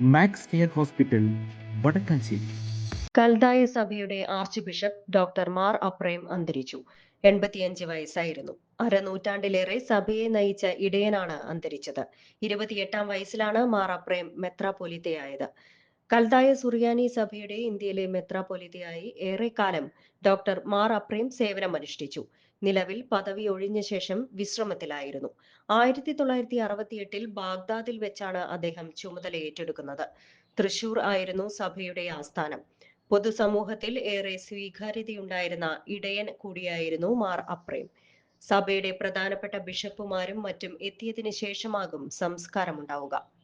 Max care hospital Vadakkanchery. കൽദായ സഭയുടെ arch bishop doctor Mar Aprem അന്തരിച്ചു. എൺപത്തിയഞ്ച് വയസ്സായിരുന്നു. അരനൂറ്റാണ്ടിലേറെ സഭയെ നയിച്ച ഇടയനാണ് അന്തരിച്ചത്. ഇരുപത്തിയെട്ടാം വയസ്സിലാണ് മാർ അപ്രേം മെത്രാപ്പൊലിത്തയായത്. കൽദായ സുറിയാനി സഭയുടെ ഇന്ത്യയിലെ മെത്രാപ്പൊലിത്തയായി ഏറെക്കാലം ഡോക്ടർ മാർ അപ്രേം സേവനമനുഷ്ഠിച്ചു. നിലവിൽ പദവി ഒഴിഞ്ഞ ശേഷം വിശ്രമത്തിലായിരുന്നു. ആയിരത്തി തൊള്ളായിരത്തി അറുപത്തിയെട്ടിൽ ബാഗ്ദാദിൽ വെച്ചാണ് അദ്ദേഹം ചുമതല ഏറ്റെടുക്കുന്നത്. തൃശൂർ ആയിരുന്നു സഭയുടെ ആസ്ഥാനം. പൊതുസമൂഹത്തിൽ ഏറെ സ്വീകാര്യതയുണ്ടായിരുന്ന ഇടയൻ കൂടിയായിരുന്നു മാർ അപ്രേം. സഭയുടെ പ്രധാനപ്പെട്ട ബിഷപ്പുമാരും മറ്റും എത്തിയതിനു ശേഷമാകും സംസ്കാരമുണ്ടാവുക.